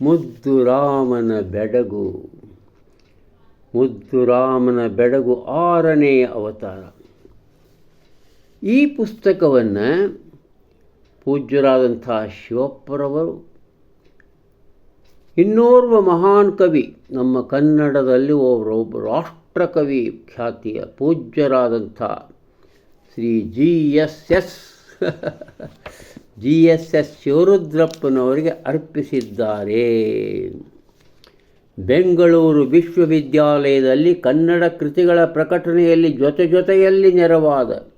ಮುದ್ದು ರಾಮನ ಬೆಡಗು ಮುದ್ದು ರಾಮನ ಬೆಡಗು ಆರನೇ ಅವತಾರ ಈ ಪುಸ್ತಕವನ್ನು ಪೂಜ್ಯರಾದಂಥ ಶಿವಪ್ಪರವರು ಇನ್ನೋರ್ವ ಮಹಾನ್ ಕವಿ, ನಮ್ಮ ಕನ್ನಡದಲ್ಲಿ ಒಬ್ಬ ರಾಷ್ಟ್ರಕವಿ ಖ್ಯಾತಿಯ ಪೂಜ್ಯರಾದಂಥ Shri G S S. G S S ಶಿವರುದ್ರಪ್ಪನವರಿಗೆ ಅರ್ಪಿಸಿದ್ದಾರೆ. ಬೆಂಗಳೂರು ವಿಶ್ವವಿದ್ಯಾಲಯದಲ್ಲಿ ಕನ್ನಡ ಕೃತಿಗಳ ಪ್ರಕಟಣೆಯಲ್ಲಿ ಜೊತೆ ಜೊತೆಯಲ್ಲಿ ನೆರವಾದ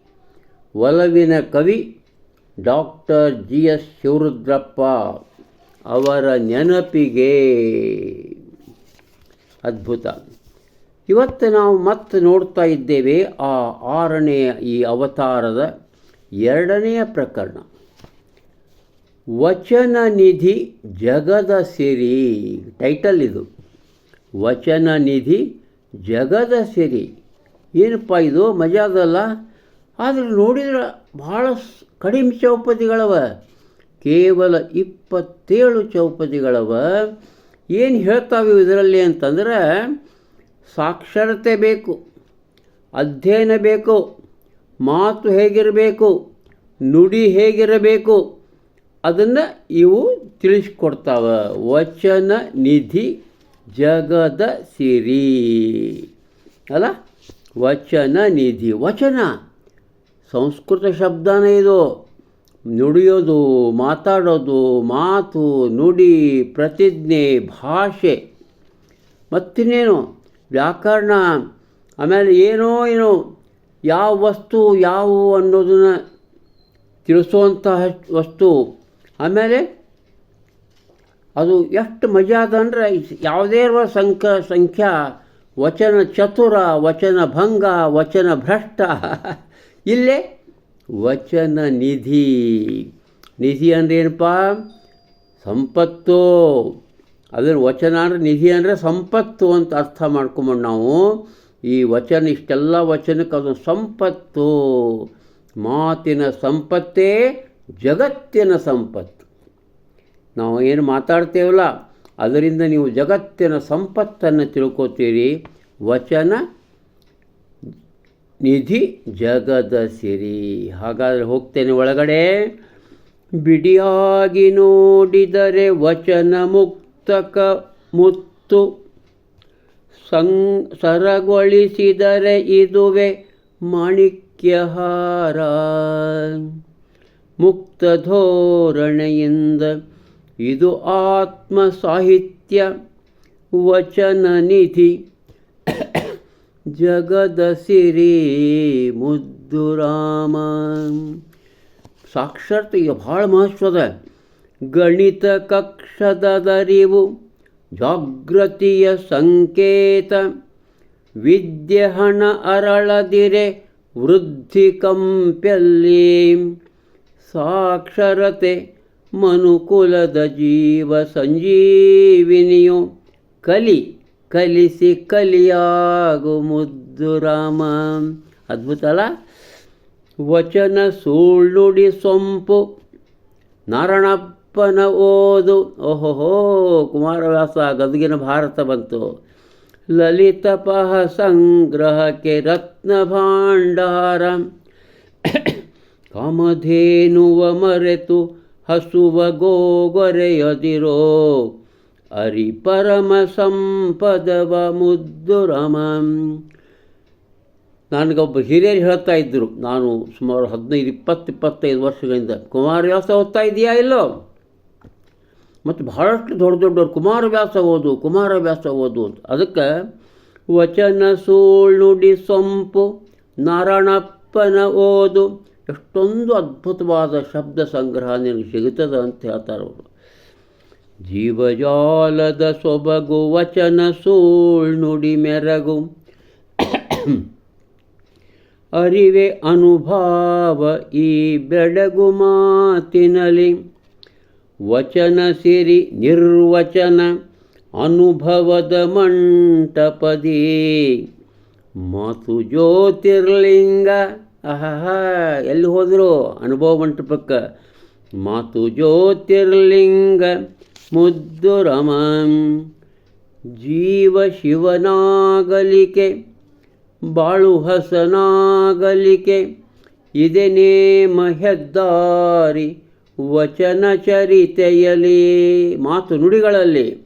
ಒಲವಿನ ಕವಿ ಡಾಕ್ಟರ್ ಜಿ ಎಸ್ ಶಿವರುದ್ರಪ್ಪ. ಅವರ ನೆನಪಿಗೆ ಅದ್ಭುತ. ಇವತ್ತು ನಾವು ಮತ್ತೆ ನೋಡ್ತಾ ಇದ್ದೇವೆ ಆ ಆರನೆಯ ಈ ಅವತಾರದ ಎರಡನೆಯ ಪ್ರಕರಣ. ವಚನ ನಿಧಿ ಜಗದ ಸಿರಿ. ಟೈಟಲ್ ಇದು. ವಚನ ನಿಧಿ ಜಗದ ಸಿರಿ. ಏನಪ್ಪ ಇದು? ಮಜಾದಲ್ಲ? ಆದರೆ ನೋಡಿದ್ರೆ ಭಾಳ ಕಡಿಮೆ ಚೌಪದಿಗಳವ ಕೇವಲ ಇಪ್ಪತ್ತೇಳು ಚೌಪದಿಗಳವ ಏನು ಹೇಳ್ತಾವೆ ಇದರಲ್ಲಿ ಅಂತಂದ್ರೆ, ಸಾಕ್ಷರತೆ ಬೇಕು, ಅಧ್ಯಯನ ಬೇಕು, ಮಾತು ಹೇಗಿರಬೇಕು, ನುಡಿ ಹೇಗಿರಬೇಕು, ಅದನ್ನು ಇವು ತಿಳಿಸ್ಕೊಡ್ತಾವ. ವಚನ, ನಿಧಿ, ಜಗದ ಸಿರಿ. ಅಲ್ಲ? ವಚನ, ನಿಧಿ, ವಚನ. ಸಂಸ್ಕೃತ ಶಬ್ದನೇ ಇದು. ನುಡಿಯೋದು, ಮಾತಾಡೋದು, ಮಾತು, ನುಡಿ, ಪ್ರತಿಜ್ಞೆ, ಭಾಷೆ. ಮತ್ತಿನ್ನೇನು? ವ್ಯಾಕರಣ. ಆಮೇಲೆ ಏನೋ ಏನೋ, ಯಾವ ವಸ್ತು ಯಾವುವು ಅನ್ನೋದನ್ನು ತಿಳಿಸುವಂತಹ ವಸ್ತು. ಆಮೇಲೆ ಅದು ಎಷ್ಟು ಮಜಾ ಅದ ಅಂದರೆ ಯಾವುದೇ ಸಂಖ್ಯ ಸಂಖ್ಯಾ, ವಚನ ಚತುರ, ವಚನ ಭಂಗ, ವಚನ ಭ್ರಷ್ಟ. ಇಲ್ಲೇ ವಚನ ನಿಧಿ. ನಿಧಿ ಅಂದ್ರೆ ಏನಪ್ಪ? ಸಂಪತ್ತು. ಅದನ್ನು ವಚನ ಅಂದರೆ ನಿಧಿ ಅಂದರೆ ಸಂಪತ್ತು ಅಂತ ಅರ್ಥ ಮಾಡ್ಕೊಂಬಂಡು ನಾವು. ಈ ವಚನ, ಇಷ್ಟೆಲ್ಲ ವಚನಕ್ಕೆ ಅದು ಸಂಪತ್ತು. ಮಾತಿನ ಸಂಪತ್ತೇ ಜಗತ್ತಿನ ಸಂಪತ್ತು. ನಾವು ಏನು ಮಾತಾಡ್ತೇವಲ್ಲ, ಅದರಿಂದ ನೀವು ಜಗತ್ತಿನ ಸಂಪತ್ತನ್ನು ತಿಳ್ಕೊತೀರಿ. ವಚನ ನಿಧಿ ಜಗದ ಸಿರಿ. ಹಾಗಾದರೆ ಹೋಗ್ತೇನೆ ಒಳಗಡೆ. ಬಿಡಿಯಾಗಿ ನೋಡಿದರೆ ವಚನ ಮುಕ್ತಕ ಮುತ್ತು. ಸಂ ಸರಗೊಳಿಸಿದರೆ ಇದುವೆ ಮಾಣಿಕ್ಯಹಾರ. ಮುಕ್ತ ಧೋರಣೆಯಿಂದ ಇದು ಆತ್ಮ ಸಾಹಿತ್ಯ, ವಚನ ನಿಧಿ. ಜಗದ ಸಿರಿ ಮುದ್ದು ರಾಮ. ಸಾಕ್ಷಾತ್ ಈಗ ಭಾಳ ಮಹತ್ವದ ಗಣಿತ ಕಕ್ಷದರಿವು ಜಾಗೃತಿಯ ಸಂಕೇತ, ವಿದ್ಯೆ ಹಣ ಅರಳದಿರೆ ವೃದ್ಧಿ ಕಂಪ್ಯಲ್ಲಿ ಸಾಕ್ಷರತೆ ಮನುಕುಲದ ಜೀವ ಸಂಜೀವಿನಿಯು ಕಲಿ. ಕಲಿಸಿ ಕಲಿಯಾಗು ಮುದ್ದು ರಾಮ ಅದ್ಭುತ ಅಲ್ಲ? ವಚನ ಸುಳ್ಳುಡಿ ಸೊಂಪು. ನಾರಾಯಣಪ್ಪನ ಓದು. ಓಹೋಹೋ, ಕುಮಾರವ್ಯಾಸ, ಗದುಗಿನ ಭಾರತ ಬಂತು. ಲಲಿತಪಹ ಸಂಗ್ರಹಕ್ಕೆ ರತ್ನ ಭಾಂಡಾರ. ಕಾಮಧೇನುವ ಮರೆತು ಹಸುವ ಗೋಗೊರೆಯದಿರೋ ಅರಿ ಪರಮ ಸಂಪದವ ಮುದ್ದು ರಾಮ ನನಗೊಬ್ಬ ಹಿರಿಯರು ಹೇಳ್ತಾ ಇದ್ದರು ನಾನು ಸುಮಾರು ಹದಿನೈದು, ಇಪ್ಪತ್ತು, ಇಪ್ಪತ್ತೈದು ವರ್ಷಗಳಿಂದ ಕುಮಾರವ್ಯಾಸ ಓದ್ತಾ ಇದೆಯಾ ಇಲ್ಲೋ? ಮತ್ತು ಬಹಳಷ್ಟು ದೊಡ್ಡ ದೊಡ್ಡವರು ಕುಮಾರವ್ಯಾಸ ಓದು ಕುಮಾರವ್ಯಾಸ ಓದು ಅಂತ. ಅದಕ್ಕೆ ವಚನ ಸೋಳ್ನುಡಿ ಸೊಂಪು, ನಾರಾಯಣಪ್ಪನ ಓದು, ಎಷ್ಟೊಂದು ಅದ್ಭುತವಾದ ಶಬ್ದ ಸಂಗ್ರಹ ನಿನಗೆ ಸಿಗುತ್ತದೆ ಅಂತ ಹೇಳ್ತಾರೆ ಅವರು. ಜೀವಜಾಲದ ಸೊಬಗು ವಚನ ಸುಳ್ನುಡಿ ಮೆರಗು. ಅರಿವೆ ಅನುಭಾವ ಈ ಬೆಡಗು ಮಾತಿನಲಿ. ವಚನ ಸಿರಿ ನಿರ್ವಚನ ಅನುಭವದ ಮಂಟಪದಿ. ಮಾತು ಜ್ಯೋತಿರ್ಲಿಂಗ ಆಹಾ, ಎಲ್ಲಿ ಹೋದರು ಅನುಭವ ಮಂಟಪಕ್ಕೆ. ಮಾತು ಜ್ಯೋತಿರ್ಲಿಂಗ ಮುದ್ದು ಜೀವ ಶಿವನಾಗಲಿಕೆ ಬಾಳು ಹಸನಾಗಲಿಕೆ ಇದೆನೇ ಮಹದ್ದಾರಿ ವಚನ ಚರಿತೆಯಲಿ. ಮಾತು ನುಡಿಗಳಲ್ಲಿ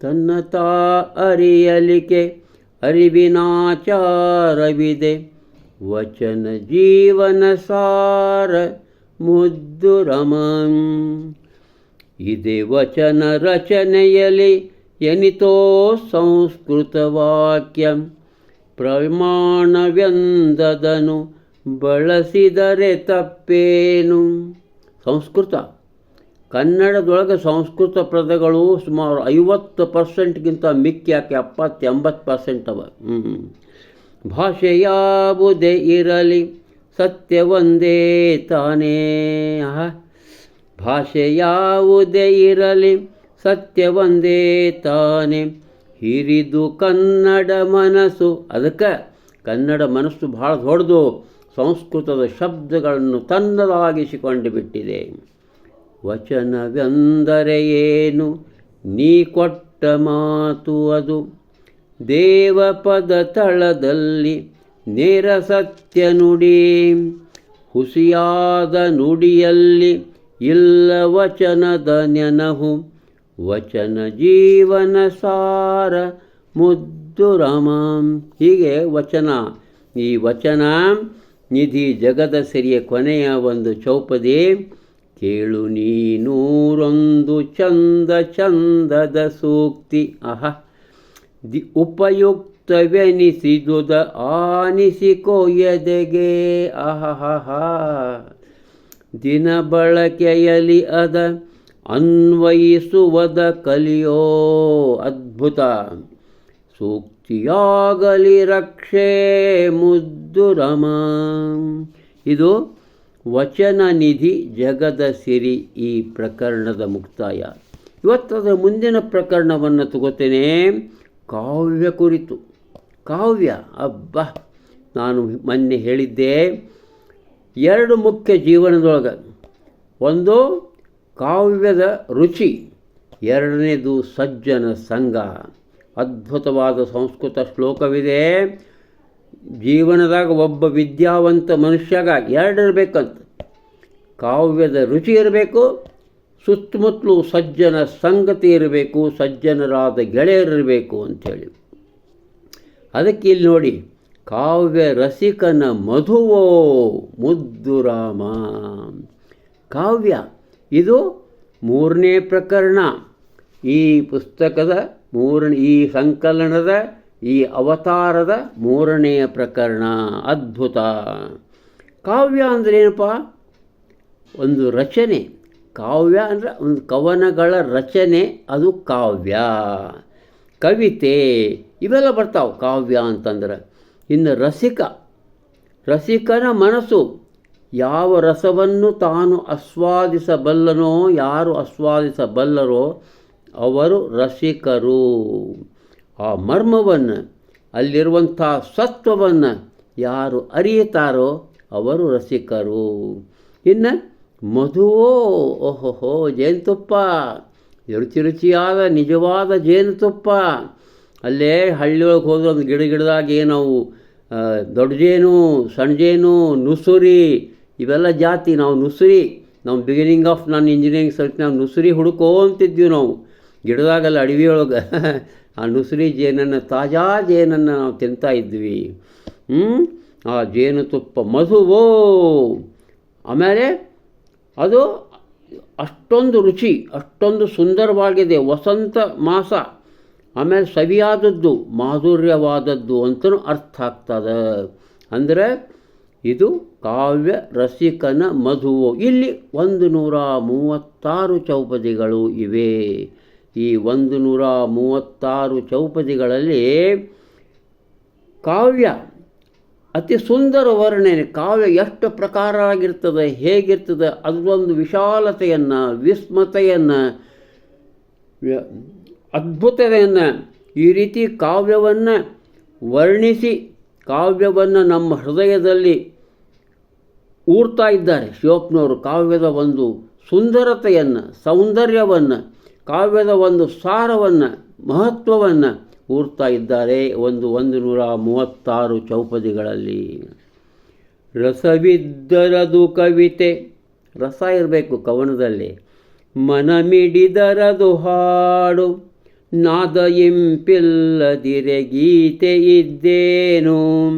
ತನ್ನ ತಾ ಅರಿಯಲಿಕೆ, ಅರಿವಿನಾಚಾರವಿದೆ. ವಚನ ಜೀವನ ಸಾರ ಮುದ್ದು ರಮಂ ಇದೆ ವಚನ ರಚನೆಯಲ್ಲಿ ಎನಿತೋ ಸಂಸ್ಕೃತ ವಾಕ್ಯ ಪ್ರಮಾಣವೆಂದದನು ಬಳಸಿದರೆ ತಪ್ಪೇನು? ಸಂಸ್ಕೃತ. ಕನ್ನಡದೊಳಗೆ ಸಂಸ್ಕೃತ ಪದಗಳು ಸುಮಾರು ಐವತ್ತು ಪರ್ಸೆಂಟ್ಗಿಂತ ಮಿಕ್ಕಿ, ಯಾಕೆ ಎಪ್ಪತ್ತು, ಎಂಬತ್ತು ಪರ್ಸೆಂಟ್ ಅವ. ಹ್ಞೂ ಭಾಷೆ ಯಾವುದೇ ಇರಲಿ, ಸತ್ಯ ಒಂದೇ ತಾನೇ. ಭಾಷೆ ಯಾವುದೇ ಇರಲಿ, ಸತ್ಯ ಒಂದೇ ತಾನೆ. ಹಿರಿದು ಕನ್ನಡ ಮನಸ್ಸು, ಅದಕ್ಕೆ ಕನ್ನಡ ಮನಸ್ಸು ಭಾಳ ದೊಡ್ಡದು. ಸಂಸ್ಕೃತದ ಶಬ್ದಗಳನ್ನು ತನ್ನದಾಗಿಸಿಕೊಂಡು ಬಿಟ್ಟಿದೆ. ವಚನವೆಂದರೆ ಏನು? ನೀ ಕೊಟ್ಟ ಮಾತು ಅದು. ದೇವಪದ ತಳದಲ್ಲಿ ನೇರ ಸತ್ಯ ನುಡಿ. ಹುಸಿಯಾದ ನುಡಿಯಲ್ಲಿ ಇಲ್ಲ ವಚನದ ನೆನಹು, ವಚನ ಜೀವನ ಸಾರ ಮುದ್ದು ರಾಮಂ. ಹೀಗೆ ವಚನ. ಈ ವಚನ ನಿಧಿ ಜಗದ ಸಿರಿಯ ಕೊನೆಯ ಒಂದು ಚೌಪದಿ, ಕೇಳು ನೀ ನೂರೊಂದು ಚಂದ ಚಂದದ ಸೂಕ್ತಿ. ಅಹ. ದಿ ಉಪಯುಕ್ತವೆನಿಸಿದುದ ಆನಿಸಿಕೋ ಎದೆಗೆ. ಅಹಹ ದಿನ ಬಳಕೆಯಲಿ ಅದ ಅನ್ವಯಿಸುವದ ಕಲಿಯೋ ಅದ್ಭುತ. ಸೂಕ್ತಿಯಾಗಲಿ ರಕ್ಷೆ ಮುದ್ದುರಮ ಇದು ವಚನ ನಿಧಿ ಜಗದ ಸಿರಿ ಈ ಪ್ರಕರಣದ ಮುಕ್ತಾಯ. ಇವತ್ತದ ಮುಂದಿನ ಪ್ರಕರಣವನ್ನು ತಗೋತೇನೆ. ಕಾವ್ಯ ಕುರಿತು. ಕಾವ್ಯ, ಅಬ್ಬ, ನಾನು ಮೊನ್ನೆ ಹೇಳಿದ್ದೆ ಎರಡು ಮುಖ್ಯ ಜೀವನದೊಳಗೆ. ಒಂದು ಕಾವ್ಯದ ರುಚಿ, ಎರಡನೇದು ಸಜ್ಜನ ಸಂಘ. ಅದ್ಭುತವಾದ ಸಂಸ್ಕೃತ ಶ್ಲೋಕವಿದೆ. ಜೀವನದಾಗ ಒಬ್ಬ ವಿದ್ಯಾವಂತ ಮನುಷ್ಯಾಗ ಎರಡು ಇರಬೇಕಂತ ಕಾವ್ಯದ ರುಚಿ ಇರಬೇಕು, ಸುತ್ತಮುತ್ತಲು ಸಜ್ಜನ ಸಂಗತಿ ಇರಬೇಕು, ಸಜ್ಜನರಾದ ಗೆಳೆಯರಿರಬೇಕು ಅಂಥೇಳಿ. ಅದಕ್ಕೆ ಇಲ್ಲಿ ನೋಡಿ ಕಾವ್ಯ ರಸಿಕನ ಮಧುವೋ ಮುದ್ದು ರಾಮ. ಕಾವ್ಯ, ಇದು ಮೂರನೇ ಪ್ರಕರಣ. ಈ ಪುಸ್ತಕದ ಮೂರನೇ ಈ ಸಂಕಲನದ, ಈ ಅವತಾರದ ಮೂರನೆಯ ಪ್ರಕರಣ. ಅದ್ಭುತ. ಕಾವ್ಯ ಅಂದರೆ ಏನಪ್ಪ? ಒಂದು ರಚನೆ. ಕಾವ್ಯ ಅಂದರೆ ಒಂದು ಕವನಗಳ ರಚನೆ, ಅದು ಕಾವ್ಯ. ಕವಿತೆ, ಇವೆಲ್ಲ ಬರ್ತಾವೆ ಕಾವ್ಯ ಅಂತಂದ್ರೆ. ಇನ್ನು ರಸಿಕ, ರಸಿಕನ ಮನಸ್ಸು ಯಾವ ರಸವನ್ನು ತಾನು ಆಸ್ವಾದಿಸಬಲ್ಲನೋ, ಯಾರು ಆಸ್ವಾದಿಸಬಲ್ಲರೋ ಅವರು ರಸಿಕರು. ಆ ಮರ್ಮವನ್ನು, ಅಲ್ಲಿರುವಂಥ ಸತ್ವವನ್ನು ಯಾರು ಅರಿಯುತ್ತಾರೋ ಅವರು ರಸಿಕರು. ಇನ್ನು ಮಧುವೋ ಓಹೋಹೋ, ಜೇನುತುಪ್ಪ ರುಚಿ ರುಚಿಯಾದ ನಿಜವಾದ ಜೇನುತುಪ್ಪ, ಅಲ್ಲೇ ಹಳ್ಳಿಯೊಳಗೆ ಹೋದ್ರೆ ಒಂದು ಗಿಡ ಗಿಡದಾಗ ಏನವು ದೊಡ್ಡ ಜೇನು ಸಣ್ಣ ಜೇನು ನುಸುರಿ, ಇವೆಲ್ಲ ಜಾತಿ. ನಾವು ನುಸುರಿ, ನಾವು ಬಿಗಿನಿಂಗ್ ಆಫ್ ನನ್ನ ಇಂಜಿನಿಯರಿಂಗ್ ಸರ್ತಿ ನಾವು ನುಸುರಿ ಹುಡುಕೋಂತಿದ್ವಿ ನಾವು. ಗಿಡದಾಗಲ್ಲ ಅಡವಿಯೊಳಗೆ ಆ ನುಸುರಿ ಜೇನನ್ನು, ತಾಜಾ ಜೇನನ್ನು ನಾವು ತಿಂತಾ ಇದ್ವಿ. ಆ ಜೇನು ತುಪ್ಪ ಮಧುವೋ ಆಮೇಲೆ ಅದು ಅಷ್ಟೊಂದು ರುಚಿ, ಅಷ್ಟೊಂದು ಸುಂದರವಾಗಿದೆ. ವಸಂತ ಮಾಸ. ಆಮೇಲೆ ಸವಿಯಾದದ್ದು, ಮಾಧುರ್ಯವಾದದ್ದು ಅಂತಲೂ ಅರ್ಥ ಆಗ್ತದೆ. ಅಂದರೆ ಇದು ಕಾವ್ಯ ರಸಿಕನ ಮಧುವು. ಇಲ್ಲಿ ಒಂದು ನೂರ ಮೂವತ್ತಾರು ಚೌಪದಿಗಳು ಇವೆ. ಈ ಒಂದು ನೂರ ಮೂವತ್ತಾರು ಚೌಪದಿಗಳಲ್ಲಿ ಕಾವ್ಯ ಅತಿ ಸುಂದರ ವರ್ಣನೆ, ಕಾವ್ಯ ಎಷ್ಟು ಪ್ರಕಾರ ಆಗಿರ್ತದೆ ಹೇಗಿರ್ತದೆ, ಅದೊಂದು ವಿಶಾಲತೆಯನ್ನು, ವಿಸ್ಮತೆಯನ್ನು ಅದ್ಭುತತೆಯನ್ನು ಈ ರೀತಿ ಕಾವ್ಯವನ್ನು ವರ್ಣಿಸಿ ಕಾವ್ಯವನ್ನು ನಮ್ಮ ಹೃದಯದಲ್ಲಿ ಊರ್ತಾ ಇದ್ದಾರೆ. ಶಿವಪ್ಪನವರು ಕಾವ್ಯದ ಒಂದು ಸುಂದರತೆಯನ್ನು, ಸೌಂದರ್ಯವನ್ನು, ಕಾವ್ಯದ ಒಂದು ಸಾರವನ್ನು, ಮಹತ್ವವನ್ನು ಊರ್ತಾ ಇದ್ದಾರೆ ಒಂದು ಒಂದು ನೂರ ಮೂವತ್ತಾರು ಚೌಪದಿಗಳಲ್ಲಿ. ರಸವಿದ್ದರದು ಕವಿತೆ. ರಸ ಇರಬೇಕು ಕವನದಲ್ಲಿ. ಮನಮಿಡಿದರದು ಹಾಡು. ನಾದ ಇಂಪಿಲ್ಲದಿರೆ ಗೀತೆ ಇದ್ದೇನು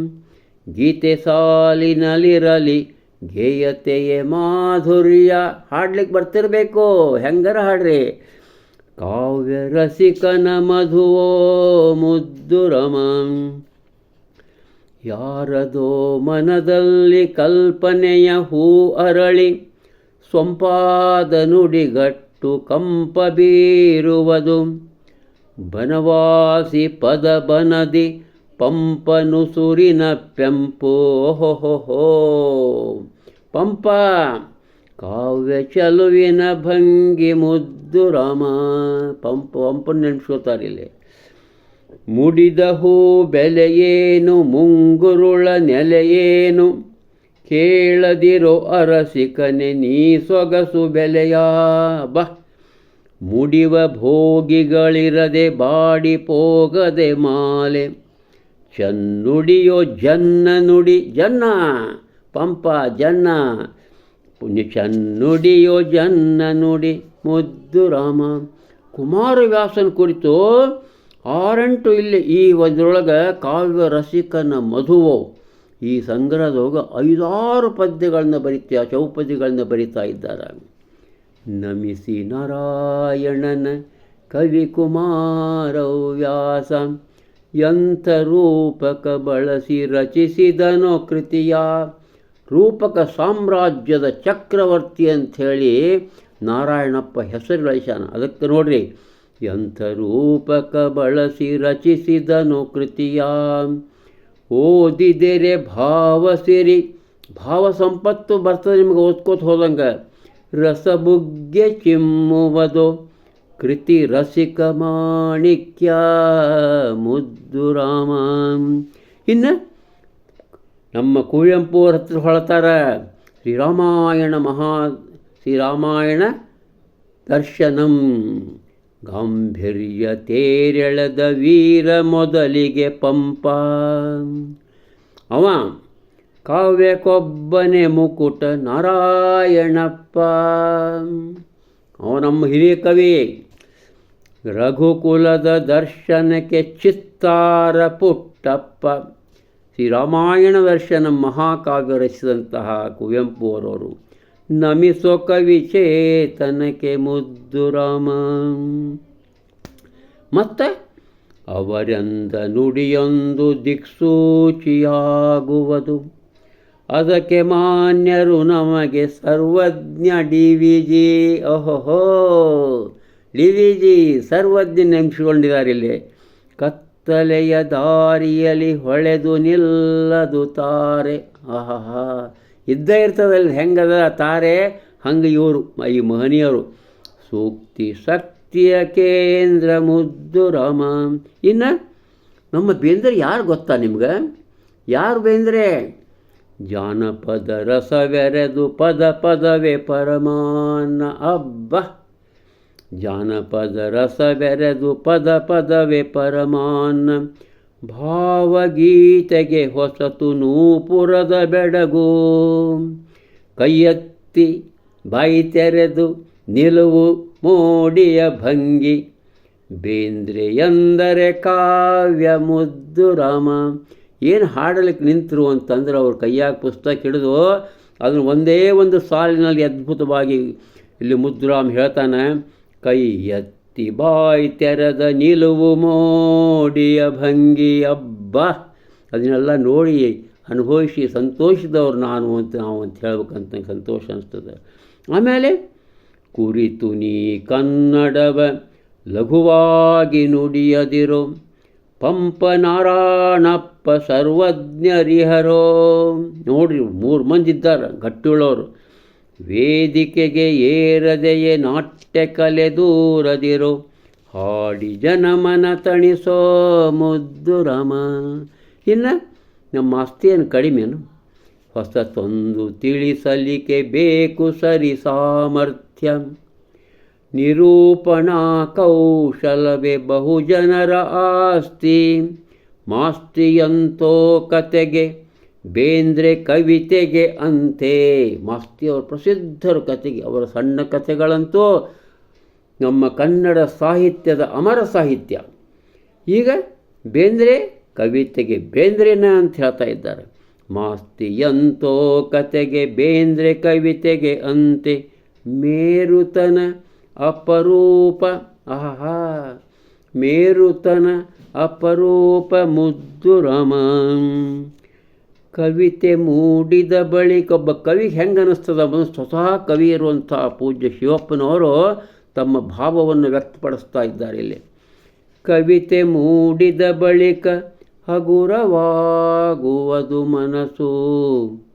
ಗೀತೆ ಸಾಲಿನಲ್ಲಿರಲಿ ಗೇಯತೆಯೇ ಮಾಧುರ್ಯ. ಹಾಡ್ಲಿಕ್ಕೆ ಬರ್ತಿರ್ಬೇಕು, ಹೆಂಗರ ಹಾಡ್ರಿ? ಕಾವ್ಯ ರಸಿಕನ ಮಧುವೋ ಮುದ್ದುರಮ. ಯಾರದೋ ಮನದಲ್ಲಿ ಕಲ್ಪನೆಯ ಹೂ ಅರಳಿ, ಸೊಂಪಾದ ನುಡಿಗಟ್ಟು ಕಂಪ ಬೀರುವುದು. ಬನವಾಸಿ ಪದ ಬನದಿ ಪಂಪನು ಸುರಿನ ಪೆಂಪು. ಪಂಪ, ಕಾವ್ಯ ಚಲುವಿನ ಭಂಗಿ ಮುದ್ದು ರಾಮ. ಪಂಪ ಪಂಪನ ನೆನ್ಸ್ಕೋತಾರೆ ಮುಡಿದ ಹೂ ಬೆಲೆಯೇನು ಮುಂಗುರುಳ ನೆಲೆಯೇನು ಕೇಳದಿರೋ ಅರಸಿಕನೆ, ನೀ ಸೊಗಸು ಬೆಲೆಯಾ? ಬಾ. ಮುಡಿವ ಭೋಗಿಗಳಿರದೆ ಬಾಡಿ ಪೋಗದೆ ಮಾಲೆ. ಚನ್ನುಡಿಯೋ ಜನ್ನ ನುಡಿ, ಜನ್ನ, ಪಂಪ ಜನ್ನ, ಪುಣ್ಯ ಚನ್ನುಡಿಯೋ ಜನ್ನ ನುಡಿ, ಮುದ್ದು ರಾಮ. ಕುಮಾರವ್ಯಾಸನ ಕುರಿತು ಆರೆಂಟು ಇಲ್ಲಿ ಈ ಒಂದರೊಳಗೆ ಕಾವ್ಯ ರಸಿಕನ ಮಧುವೋ. ಈ ಸಂಗ್ರಹದೊಳಗೆ ಐದಾರು ಪದ್ಯಗಳನ್ನ ಬರೀತಾ ಚೌಪದಿಗಳನ್ನ ಬರಿತಾ ಇದ್ದಾರೆ ನಮಿಸಿ ನಾರಾಯಣನ ಕವಿ ವ್ಯಾಸ. ಯಂಥ ರೂಪಕ ಬಳಸಿ ರಚಿಸಿದನೋ ಕೃತಿಯ. ರೂಪಕ ಸಾಮ್ರಾಜ್ಯದ ಚಕ್ರವರ್ತಿ ಅಂಥೇಳಿ ನಾರಾಯಣಪ್ಪ ಹೆಸರು ಗಳಿಸ್ಯಾನ. ಅದಕ್ಕೆ ನೋಡ್ರಿ ಎಂಥ ರೂಪಕ ಬಳಸಿ ರಚಿಸಿದನು ಕೃತಿಯ. ಓದಿದೆರೆ ಭಾವ ಸೇರಿ, ಭಾವ ಸಂಪತ್ತು ಬರ್ತದೆ ನಿಮಗೆ ಓದ್ಕೋತ ಹೋದಂಗೆ. ರಸಬುಗ್ಗೆ ಚಿಮ್ಮುವುದು. ಕೃತಿ ರಸಿಕ ಮಾಣಿಕ್ಯ ಮುದ್ದು ರಾಮ. ಇನ್ನು ನಮ್ಮ ಕುವೆಂಪು ಅವ್ರ ಹತ್ರ ಹೊಳ್ತಾರ, ಶ್ರೀರಾಮಾಯಣ ಮಹಾ, ಶ್ರೀರಾಮಾಯಣ ದರ್ಶನಂ. ಗಾಂಭೀರ್ಯ ತೇರೆಳೆದ ವೀರ ಮೊದಲಿಗೆ ಪಂಪ. ಅವ ಕಾವ್ಯಕ್ಕೊಬ್ಬನೇ ಮುಕುಟ ನಾರಾಯಣಪ್ಪ. ಅವ ನಮ್ಮ ಹಿರಿಯ ಕವಿ. ರಘುಕುಲದ ದರ್ಶನಕ್ಕೆ ಚಿತ್ತಾರ ಪುಟ್ಟಪ್ಪ. ಶ್ರೀರಾಮಾಯಣ ದರ್ಶನ ಮಹಾಕಾವ್ಯ ರಚಿಸಿದಂತಹ ಕುವೆಂಪು ಅವರವರು. ನಮಿಸೋ ಕವಿ ಚೇತನಕ್ಕೆ ಮುದ್ದು ಮತ್ತು ಅವರೆಂದ ನುಡಿಯೊಂದು ದಿಕ್ಸೂಚಿಯಾಗುವುದು. ಅದಕ್ಕೆ ಮಾನ್ಯರು ನಮಗೆ ಸರ್ವಜ್ಞ ಡಿ ವಿ ಜಿ. ಓಹೋಹೋ. ಡಿ ವಿ ಜಿ ಸರ್ವಜ್ಞ ನೆನಪಿಸಿಕೊಂಡಿದ್ದಾರೆ ಇಲ್ಲಿ. ಕತ್ತಲೆಯ ದಾರಿಯಲ್ಲಿ ಹೊಳೆದು ನಿಲ್ಲದು ತಾರೆ. ಆಹಾ ಇದ್ದೇ ಇರ್ತದಲ್ಲಿ ಹೆಂಗದ ತಾರೆ? ಹಂಗೆ ಇವರು, ಈ ಮಹನೀಯರು. ಸೂಕ್ತಿ ಶಕ್ತಿಯ ಕೇಂದ್ರ ಮುದ್ದು ರಾಮ. ಇನ್ನು ನಮ್ಮ ಬೇಂದ್ರೆ ಯಾರು ಗೊತ್ತಾ ನಿಮ್ಗೆ? ಯಾರು ಬೇಂದ್ರೆ? ಜಾನಪದ ರಸವೆರೆದು ಪದ ಪದವೇ ಪರಮಾನ್ನ ಅಬ್ಬ. ಜಾನಪದ ರಸವೆರೆದು ಪದ ಪದವೇ ಪರಮಾನ್ನ ಭಾವಗೀತೆಗೆ ಹೊಸತು ನೂಪುರದ ಬೆಡಗು. ಕೈಯತ್ತಿ ಬಾಯಿ ತೆರೆದು ನಿಲುವು ಮೋಡಿಯ ಭಂಗಿ. ಬೇಂದ್ರೆ ಎಂದರೆ ಕಾವ್ಯ ಮುದ್ದು ರಾಮ. ಏನು ಹಾಡಲಿಕ್ಕೆ ನಿಂತರು ಅಂತಂದ್ರೆ ಅವ್ರ ಕೈಯಾಗ ಪುಸ್ತಕ ಹಿಡಿದು ಅದನ್ನು ಒಂದೇ ಒಂದು ಸಾಲಿನಲ್ಲಿ ಅದ್ಭುತವಾಗಿ ಇಲ್ಲಿ ಮುದ್ರಾಮ್ ಹೇಳ್ತಾನೆ, ಕೈ ಎತ್ತಿ ಬಾಯಿ ತೆರೆದ ನಿಲುವು ಮೋಡಿಯ ಭಂಗಿ ಅಬ್ಬ. ಅದನ್ನೆಲ್ಲ ನೋಡಿ ಅನುಭವಿಸಿ ಸಂತೋಷದವ್ರು ನಾನು ಅಂತ ನಾವು ಅಂತ ಹೇಳ್ಬೇಕಂತ ಸಂತೋಷ ಅನಿಸ್ತದೆ. ಆಮೇಲೆ, ಕುರಿತು ನೀ ಕನ್ನಡವ ಲಘುವಾಗಿ ನುಡಿಯದಿರು, ಪಂಪ ನಾರಾಯಣಪ್ಪ ಸರ್ವಜ್ಞರಿಹರೋ. ನೋಡ್ರಿ, ಮೂರು ಮಂದಿ ಇದ್ದಾರೆ ಗಟ್ಟುಳೋರು ವೇದಿಕೆಗೆ ಏರದೆಯೇ ನಾಟ್ಯ ಕಲೆ ದೂರದಿರೋ. ಹಾಡಿ ಜನಮನ ತಣಿಸೋ ಮುದ್ದು ರಾಮ. ಇನ್ನು ನಮ್ಮ ಆಸ್ತಿಯನ್ನು ಕಡಿಮೆನು ಹೊಸತೊಂದು ತಿಳಿಸಲಿಕ್ಕೆ ಬೇಕು ಸರಿ ಸಾಮರ್ಥ್ಯ. ನಿರೂಪಣಾ ಕೌಶಲವೇ ಬಹುಜನರ ಆಸ್ತಿ. ಮಾಸ್ತಿಯಂತೋ ಕತೆಗೆ, ಬೇಂದ್ರೆ ಕವಿತೆಗೆ ಅಂತೆ. ಮಾಸ್ತಿಯವರು ಪ್ರಸಿದ್ಧರು ಕತೆಗೆ, ಅವರ ಸಣ್ಣ ಕಥೆಗಳಂತೂ ನಮ್ಮ ಕನ್ನಡ ಸಾಹಿತ್ಯದ ಅಮರ ಸಾಹಿತ್ಯ. ಈಗ ಬೇಂದ್ರೆ ಕವಿತೆಗೆ, ಬೇಂದ್ರೆನ ಅಂತ ಹೇಳ್ತಾ ಇದ್ದಾರೆ. ಮಾಸ್ತಿಯಂತೋ ಕತೆಗೆ, ಬೇಂದ್ರೆ ಕವಿತೆಗೆ ಅಂತೆ. ಮೇರುತನ ಅಪರೂಪ, ಆಹಾ. ಮೇರುತನ ಅಪರೂಪ ಮುದ್ದು ರಾಮ. ಕವಿತೆ ಮೂಡಿದ ಬಳಿಕ ಒಬ್ಬ ಕವಿ ಹೆಂಗೆ ಅನ್ನಿಸ್ತದ ಸ್ವತಃ ಕವಿ ಇರುವಂಥ ಪೂಜ್ಯ ಶಿವಪ್ಪನವರು ತಮ್ಮ ಭಾವವನ್ನು ವ್ಯಕ್ತಪಡಿಸ್ತಾ ಇದ್ದಾರೆ ಇಲ್ಲಿ. ಕವಿತೆ ಮೂಡಿದ ಬಳಿಕ ಹಗುರವಾಗುವುದು ಮನಸ್ಸು.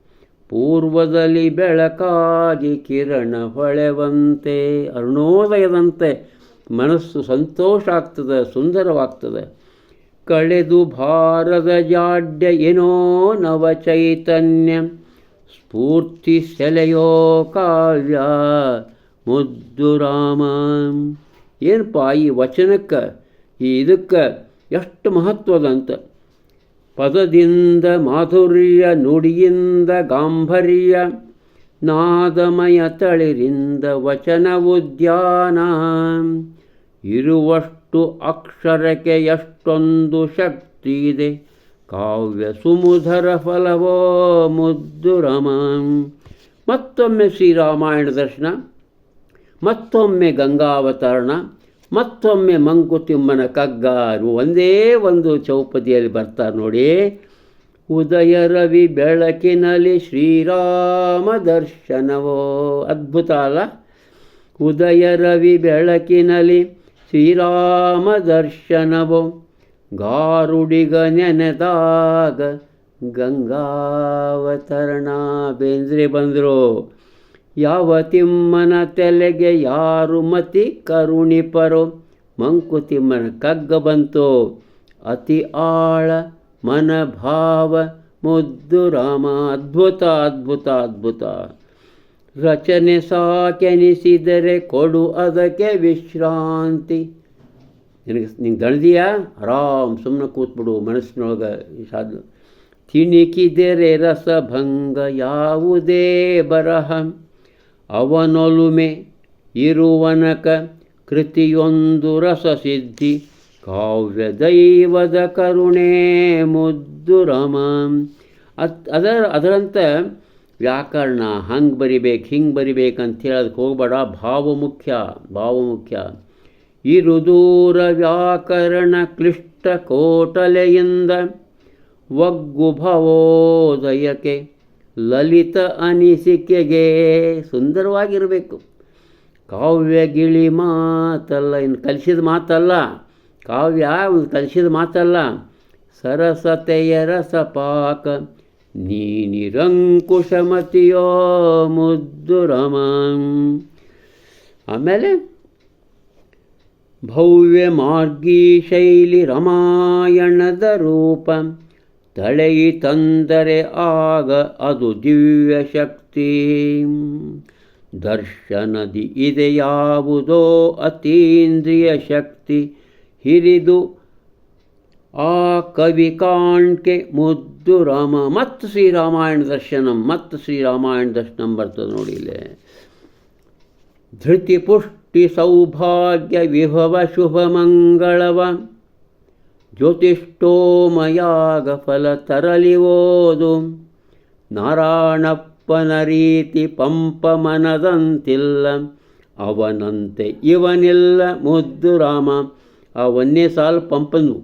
ಪೂರ್ವದಲ್ಲಿ ಬೆಳಕಾಗಿ ಕಿರಣ ಹೊಳೆವಂತೆ, ಅರುಣೋದಯದಂತೆ ಮನಸ್ಸು ಸಂತೋಷ ಆಗ್ತದೆ, ಸುಂದರವಾಗ್ತದೆ. ಕಳೆದು ಭಾರದ ಜಾಡ್ಯ ಏನೋ ನವ ಚೈತನ್ಯ ಸ್ಫೂರ್ತಿ ಸೆಲೆಯೋ ಕಾವ್ಯ, ಮುದ್ದು ರಾಮ. ಏನಪ್ಪ ಈ ವಚನಕ್ಕೆ, ಈ ಇದಕ್ಕೆ ಎಷ್ಟು ಮಹತ್ವದಂತ. ಪದದಿಂದ ಮಾಧುರ್ಯ, ನುಡಿಯಿಂದ ಗಾಂಭರ್ಯ, ನಾದಮಯ ತಳಿರಿಂದ ವಚನ ಉದ್ಯಾನ ಇರುವಷ್ಟು ಅಕ್ಷರಕ್ಕೆ ಎಷ್ಟೊಂದು ಶಕ್ತಿ ಇದೆ. ಕಾವ್ಯ ಸುಮುಧರ ಫಲವೋ ಮುದ್ದು ರಮಾಂ. ಮತ್ತೊಮ್ಮೆ ಶ್ರೀರಾಮಾಯಣ ದರ್ಶನ, ಮತ್ತೊಮ್ಮೆ ಗಂಗಾವತರಣ, ಮತ್ತೊಮ್ಮೆ ಮಂಕುತಿಮ್ಮನ ಕಗ್ಗಾರು. ಒಂದೇ ಒಂದು ಚೌಪದಿಯಲ್ಲಿ ಬರ್ತಾರೆ ನೋಡಿ. ಉದಯ ರವಿ ಬೆಳಕಿನಲ್ಲಿ ಶ್ರೀರಾಮ ದರ್ಶನವೋ. ಅದ್ಭುತ ಅಲ್ಲ. ಉದಯ ರವಿ ಬೆಳಕಿನಲ್ಲಿ ಶ್ರೀರಾಮ ದರ್ಶನವೋ ಗಾರುಡಿಗ ನೆನೆದಾಗ ಗಂಗಾವತರಣ ಬೇಂದ್ರೆ ಬಂದರು ಯಾವ ತಿಮ್ಮನ ತಲೆಗೆ ಯಾರು ಮತಿ ಕರುಣಿಪರೋ ಮಂಕುತಿಮ್ಮನ ಕಗ್ಗ ಬಂತು ಅತಿ ಆಳ ಮನಭಾವ ಮುದ್ದು ರಾಮ ಅದ್ಭುತ ಅದ್ಭುತ ಅದ್ಭುತ ರಚನೆ ಸಾಕೆನಿಸಿದರೆ ಕೊಡು ಅದಕ್ಕೆ ವಿಶ್ರಾಂತಿ. ನಿನಗೆ ನಿಂಗೆ ದಣದಿಯಾ? ಆರಾಮ್ ಸುಮ್ಮನೆ ಕೂತ್ಬಿಡು, ಮನಸ್ಸಿನೊಳಗೆ ಸಾಧು ತಿಣಿಕಿದರೆ ರಸಭಂಗ ಯಾವುದೇ ಬರಹ. ಅವನೊಲುಮೆ ಇರುವನಕ ಕೃತಿಯೊಂದು ರಸಸಿದ್ಧಿ. ಕಾವ್ಯ ದೈವದ ಕರುಣೆ ಮುದ್ದು ರಮ ಅದ್ ಅದರ ಅದರಂತೆ ವ್ಯಾಕರಣ, ಹಂಗೆ ಬರಿಬೇಕು, ಹಿಂಗೆ ಬರಿಬೇಕು ಅಂತ ಹೇಳೋದಕ್ಕೆ ಹೋಗಬೇಡ. ಭಾವ ಮುಖ್ಯ ಭಾವ ಮುಖ್ಯ. ಇರುದೂರ ವ್ಯಾಕರಣ ಕ್ಲಿಷ್ಟ ಕೋಟಲೆಯಿಂದ ಒಗ್ಗು ಭವೋದಯಕ್ಕೆ, ಲಲಿತ ಅನಿಸಿಕೆಗೆ ಸುಂದರವಾಗಿರಬೇಕು. ಕಾವ್ಯ ಗಿಳಿ ಮಾತಲ್ಲ, ಇನ್ನು ಕಲಿಸಿದ ಮಾತಲ್ಲ, ಕಾವ್ಯ ಒಂದು ಕಲಿಸಿದ ಮಾತಲ್ಲ. ಸರಸತೆಯ ರಸಪಾಕ ನೀ ನಿರಂಕುಶಮತಿಯೋ ಮುದ್ದು ರಮಾಂ. ಆಮೇಲೆ ಭವ್ಯ ಮಾರ್ಗೀ ಶೈಲಿ ರಮಾಯಣದ ರೂಪ. ತಳೆಯಿ ತಂದರೆ ಆಗ ಅದು ದಿವ್ಯ ಶಕ್ತಿ. ದರ್ಶನದಿ ಇದೆ ಯಾವುದೋ ಅತೀಂದ್ರಿಯ ಶಕ್ತಿ. ಹಿರಿದು ಆ ಕವಿ ಕಾಣ್ಕೆ ಮುದ್ದು ರಾಮ, ಮತ್ತು ಶ್ರೀರಾಮಾಯಣ ದರ್ಶನಂ, ಮತ್ತು ಶ್ರೀರಾಮಾಯಣ ದರ್ಶನಂ ಬರ್ತದೆ ನೋಡಿ ಇಲ್ಲಿ. ಧೃತಿ ಪುಷ್ಟಿ ಸೌಭಾಗ್ಯ ವಿಭವ ಶುಭ ಮಂಗಳವ ಜ್ಯೋತಿಷ್ಠೋಮಯಾಗ ಫಲ ತರಲಿ ಓದು. ನಾರಾಯಣಪ್ಪನ ರೀತಿ ಪಂಪ ಮನದಂತಿಲ್ಲ, ಅವನಂತೆ ಇವನಿಲ್ಲ ಮುದ್ದು ರಾಮ ಒಂದೇ ಸಾಲು ಪಂಪನು.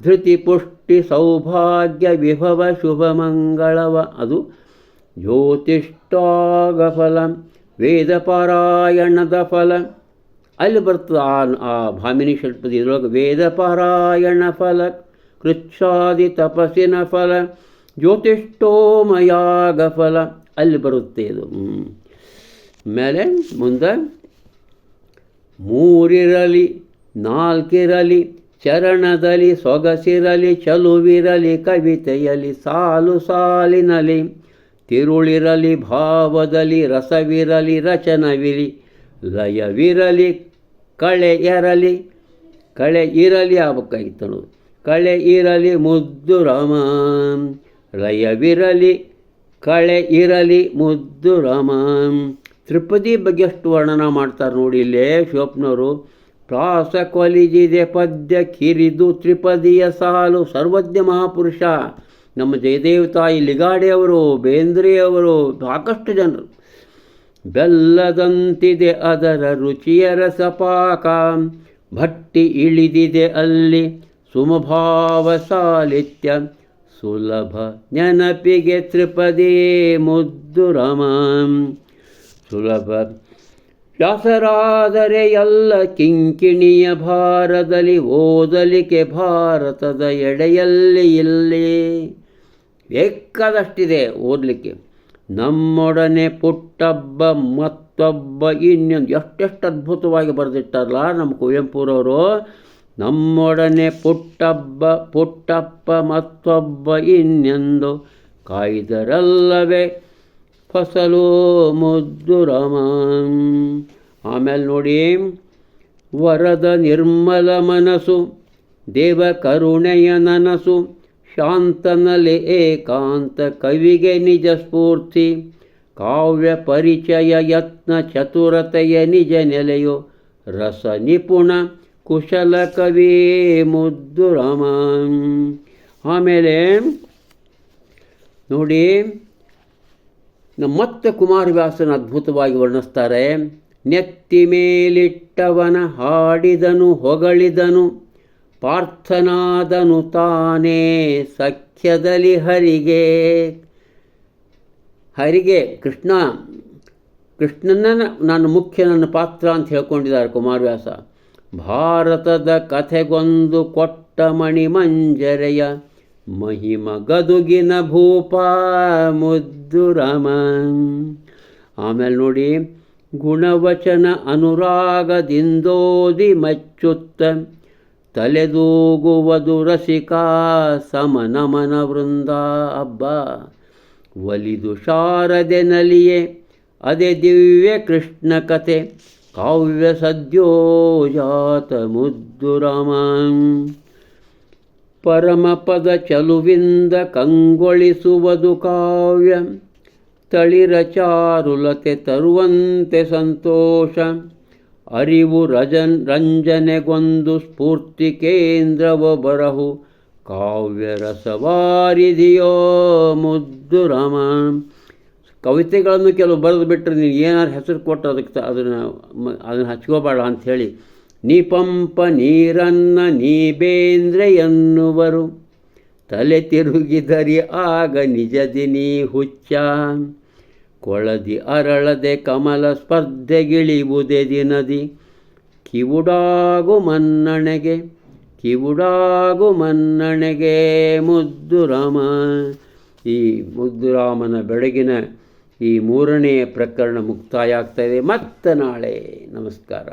ಧೃತಿ ಪುಷ್ಟಿ ಸೌಭಾಗ್ಯ ವಿಭವ ಶುಭ ಮಂಗಳವ ಅದು ಜ್ಯೋತಿಷ್ಟಾಗಫಲ ವೇದ ಪಾರಾಯಣದ ಫಲ ಅಲ್ಲಿ ಬರ್ತದೆ ಆ ಆ ಭಾಮಿನಿ ಷಟ್ಪದಿ ಇದರೊಳಗೆ ವೇದ ಪಾರಾಯಣ ಫಲ ಕೃಚ್ಛಾದಿ ತಪಸ್ಸಿನ ಫಲ ಜ್ಯೋತಿಷ್ಠೋಮಯಾಗ ಫಲ ಅಲ್ಲಿ ಬರುತ್ತೆ ಇದು. ಮೇಲೆ ಮುಂದೆ ಮೂರಿರಲಿ, ನಾಲ್ಕಿರಲಿ ಚರಣದಲ್ಲಿ ಸೊಗಸಿರಲಿ, ಚಲುವಿರಲಿ ಕವಿತೆಯಲಿ ಸಾಲು ಸಾಲಿನಲಿ ತಿರುಳಿರಲಿ, ಭಾವದಲ್ಲಿ ರಸವಿರಲಿ ರಚನವಿರಿ ಲಯವಿರಲಿ, ಕಳೆ ಎರಲಿ, ಕಳೆ ಇರಲಿ ಆಗ್ಬೇಕಾಗಿತ್ತು ಕಳೆ ಇರಲಿ, ಮುದ್ದು ರಾಮ. ಲಯವಿರಲಿ, ಕಳೆ ಇರಲಿ, ಮುದ್ದು ರಮ. ತ್ರಿಪದಿ ಬಗ್ಗೆ ಎಷ್ಟು ವರ್ಣನ ಮಾಡ್ತಾರೆ ನೋಡಿ ಇಲ್ಲೇ ಶಿವಪ್ಪನವರು ಪ್ರಾಸ ಕೊಲಿಜಿದೆ ಪದ್ಯ ಕಿರಿದು ತ್ರಿಪದಿಯ ಸಾಲು ಸರ್ವಜ್ಞ ಮಹಾಪುರುಷ. ನಮ್ಮ ಜಯದೇವ ತಾಯಿ ಲಿಗಾಡೆಯವರು ಬೇಂದ್ರೆಯವರು, ಸಾಕಷ್ಟು ಜನರು. ಬೆಲ್ಲದಂತಿದೆ ಅದರ ರುಚಿಯ ರಸಪಾಕ. ಭಟ್ಟಿ ಇಳಿದಿದೆ ಅಲ್ಲಿ ಸುಮಭಾವ ಸಾಲಿತ್ಯ ಸುಲಭ ನೆನಪಿಗೆ ತ್ರಿಪದಿ ಮುದ್ದು ರಾಮ. ಸುಲಭ ವ್ಯಾಸರಾದರೆ ಎಲ್ಲ ಕಿಂಕಿಣಿಯ ಭಾರದಲ್ಲಿ ಓದಲಿಕೆ ಭಾರತದ ಎಡೆಯಲ್ಲಿ ಇಲ್ಲಿ. ಬೇಕಾದಷ್ಟಿದೆ ಓದಲಿಕ್ಕೆ. ನಮ್ಮೊಡನೆ ಪುಟ್ಟಬ್ಬ, ಮತ್ತೊಬ್ಬ, ಇನ್ನೊಂದು ಎಷ್ಟೆಷ್ಟು ಅದ್ಭುತವಾಗಿ ಬರೆದಿಟ್ಟಾರಲ್ಲ ನಮ್ಮ ಕುವೆಂಪುರವರು. ನಮ್ಮೊಡನೆ ಪುಟ್ಟಬ್ಬ, ಪುಟ್ಟಪ್ಪ, ಮತ್ತೊಬ್ಬ, ಇನ್ನೆಂದು. ಕಾಯ್ದರಲ್ಲವೇ ಫಸಲು ಮುದ್ದು ರಾಮ ಆಮೇಲೆ ನೋಡಿ, ವರದ ನಿರ್ಮಲ ಮನಸ್ಸು, ದೇವ ಕರುಣೆಯ ನನಸು, ಶಾಂತನಲ್ಲಿ ಏಕಾಂತ ಕವಿಗೆ ನಿಜ ಸ್ಫೂರ್ತಿ, ಕಾವ್ಯ ಪರಿಚಯ ಯತ್ನ ಚತುರತೆಯ ನಿಜ ನೆಲೆಯು, ರಸ ನಿಪುಣ ಕುಶಲ ಕವಿ ಮುದ್ದು ಆಮೇಲೆ ನೋಡಿ ಮತ್ತೆ ಕುಮಾರವ್ಯಾಸನ ಅದ್ಭುತವಾಗಿ ವರ್ಣಿಸ್ತಾರೆ. ನೆತ್ತಿ ಮೇಲಿಟ್ಟವನ ಹಾಡಿದನು, ಹೊಗಳಿದನು, ಪಾರ್ಥನಾದನು ತಾನೇ, ಸಖ್ಯದಲ್ಲಿ ಹರಿಗೆ. ಹರಿಗೆ, ಕೃಷ್ಣ, ಕೃಷ್ಣನ ನಾನು ಮುಖ್ಯ ನನ್ನ ಪಾತ್ರ ಅಂತ ಹೇಳ್ಕೊಂಡಿದ್ದಾರೆ ಕುಮಾರವ್ಯಾಸ. ಭಾರತದ ಕಥೆಗೊಂದು ಕೊಟ್ಟ ಮಣಿಮಂಜರೆಯ ಮಹಿಮ ಗದುಗಿನ ಭೂಪ ಮುದ್ದು ರಾಮ ಆಮೇಲೆ ನೋಡಿ, ಗುಣವಚನ ಅನುರಾಗದಿಂದೋದಿ ಮಚ್ಚುತ್ತ ತಲೆದೂಗುವುದು ರಸಿಕಾ ಸಮನಮನ ವೃಂದ ಹಬ್ಬ ಒಲಿದು ಶಾರದೆ ನಲಿಯೆ, ಅದೇ ದಿವ್ಯ ಕೃಷ್ಣ ಕಥೆ, ಕಾವ್ಯ ಸದ್ಯೋಜಾತ ಮುದ್ದು ಪರಮಪದ ಚಲುವಿಂದ ಕಂಗೊಳಿಸುವುದು ಕಾವ್ಯ. ತಳಿರಚಾರುಲತೆ ತರುವಂತೆ ಸಂತೋಷ. ಅರಿವು ರಜನ್ ರಂಜನೆಗೊಂದು ಸ್ಫೂರ್ತಿ ಕೇಂದ್ರವ ಬರಹು. ಕಾವ್ಯ ರಸವಾರಿದೆಯೋ ಮುದ್ದು ರಾಮ. ಕವಿತೆಗಳನ್ನು ಕೆಲವು ಬರೆದು ಬಿಟ್ಟರೆ ನೀನು ಏನಾದ್ರು ಹೆಸರು ಕೊಟ್ಟು ಅದಕ್ಕೆ ಅದನ್ನು ಅದನ್ನು ಹಚ್ಕೋಬೇಡ ಅಂಥೇಳಿ ನೀ ಪಂಪ ನೀರನ್ನ ನೀಬೇಂದ್ರ ಎನ್ನುವರು. ತಲೆ ತಿರುಗಿದರಿ ಆಗ ನಿಜದಿ ನೀ ಹುಚ್ಚ. ಕೊಳದಿ ಅರಳದೆ ಕಮಲ ಸ್ಪರ್ಧೆಗಿಳಿಯುವುದೇ ದಿನದಿ. ಕಿವುಡಾಗು ಮನ್ನಣೆಗೆ ಕಿವುಡಾಗು ಮನ್ನಣೆಗೆ ಮುದ್ದು ರಾಮ. ಈ ಮುದ್ದು ರಾಮನ ಬೆಳಗಿನ ಈ ಮೂರನೇ ಪ್ರಕರಣ ಮುಕ್ತಾಯ ಆಗ್ತಾಯಿದೆ ಮತ್ತೆ ನಾಳೆ ನಮಸ್ಕಾರ.